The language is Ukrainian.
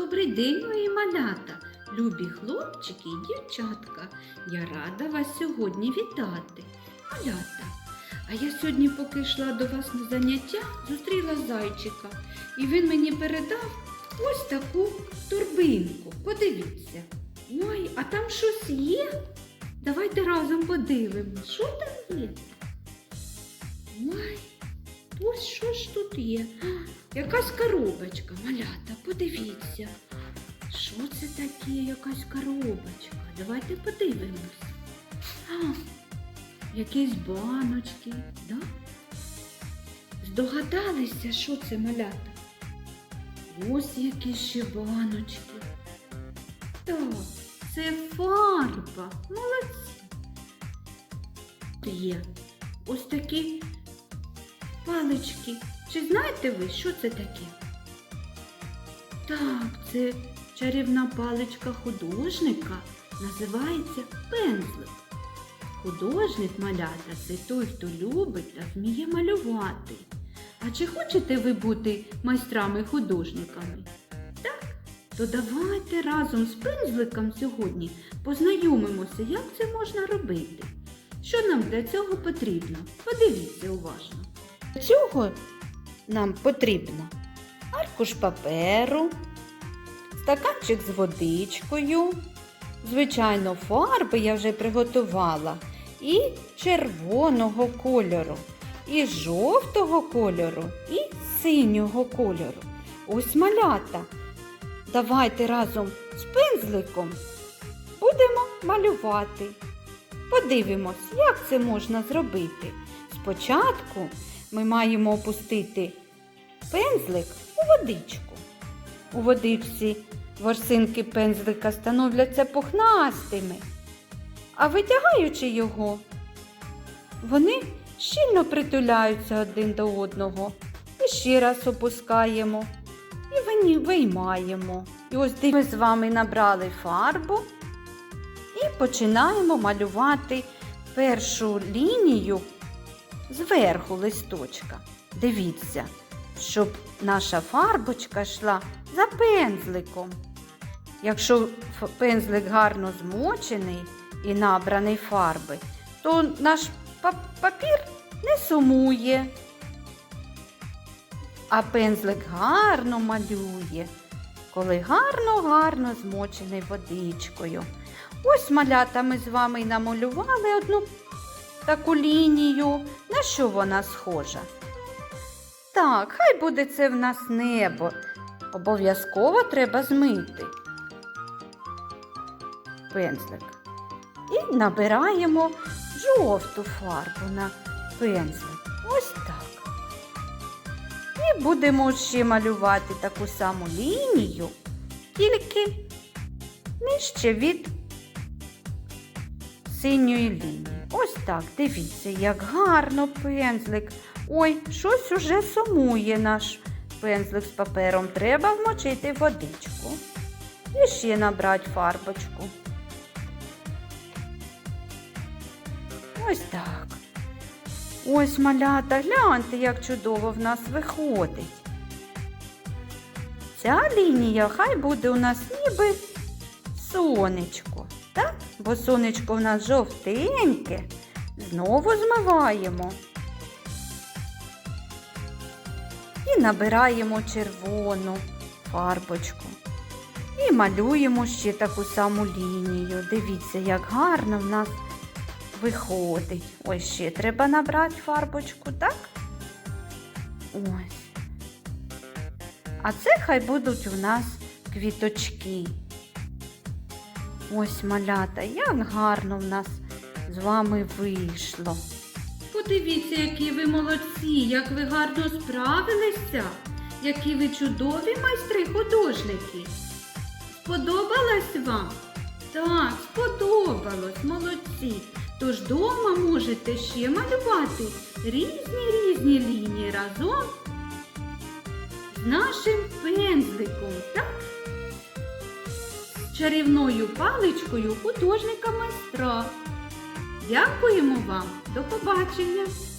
Добрий день, мої малята, любі хлопчики і дівчатка. Я рада вас сьогодні вітати. Малята, а я сьогодні, поки йшла до вас на заняття, зустріла зайчика, і він мені передав ось таку торбинку. Подивіться. Ой, а там щось є? Давайте разом подивимось, що там є. Ой, ось що ж тут є. Якась коробочка, малята, подивіться. Що це таке, якась коробочка? Давайте подивимось. А, якісь баночки, да? Здогадалися, що це малята? Ось які ще баночки. Так, це фарба. Молодці. Є ось такі палички. Чи знаєте ви, що це таке? Так, це чарівна паличка художника, називається пензлик. Художник малята це той, хто любить та вміє малювати. А чи хочете ви бути майстрами-художниками? Так, то давайте разом з пензликом сьогодні познайомимося, як це можна робити. Що нам для цього потрібно? Подивіться уважно. Цього нам потрібно аркуш паперу, стаканчик з водичкою, звичайно, фарби я вже приготувала, і червоного кольору, і жовтого кольору, і синього кольору. Ось малята. Давайте разом з пензликом будемо малювати. Подивимось, як це можна зробити. Спочатку ми маємо опустити пензлик у водичку. У водичці ворсинки пензлика становляться пухнастими, а витягаючи його, вони щільно притуляються один до одного. І ще раз опускаємо і виймаємо. І ось ми з вами набрали фарбу і починаємо малювати першу лінію зверху листочка. Дивіться, щоб наша фарбочка йшла за пензликом. Якщо пензлик гарно змочений і набраний фарби, то наш папір не сумує. А пензлик гарно малює, коли гарно-гарно змочений водичкою. Ось малята ми з вами й намалювали одну таку лінію. На що вона схожа? Так, хай буде це в нас небо. Обов'язково треба змити пензлик. І набираємо жовту фарбу на пензлик. Ось так. І будемо ще малювати таку саму лінію, тільки нижче від синьої лінії. Ось так, дивіться, як гарно пензлик. Ой, щось уже сумує наш пензлик з папером. Треба вмочити водичку. І ще набрати фарбочку. Ось так. Ось малята, гляньте, як чудово в нас виходить. Ця лінія хай буде у нас ніби сонечко. Так? Бо сонечко в нас жовтеньке. Знову змиваємо. І набираємо червону фарбочку. І малюємо ще таку саму лінію. Дивіться, як гарно в нас виходить. Ось ще треба набрати фарбочку, так? Ось. А це хай будуть у нас квіточки. Ось малята, як гарно в нас з вами вийшло. Подивіться, які ви молодці, як ви гарно справилися, які ви чудові майстри-художники. Сподобалось вам? Так, сподобалось, молодці. Тож дома можете ще малювати різні різні лінії разом з нашим пензликом, чарівною паличкою художника майстра. Дякуємо вам, до побачення!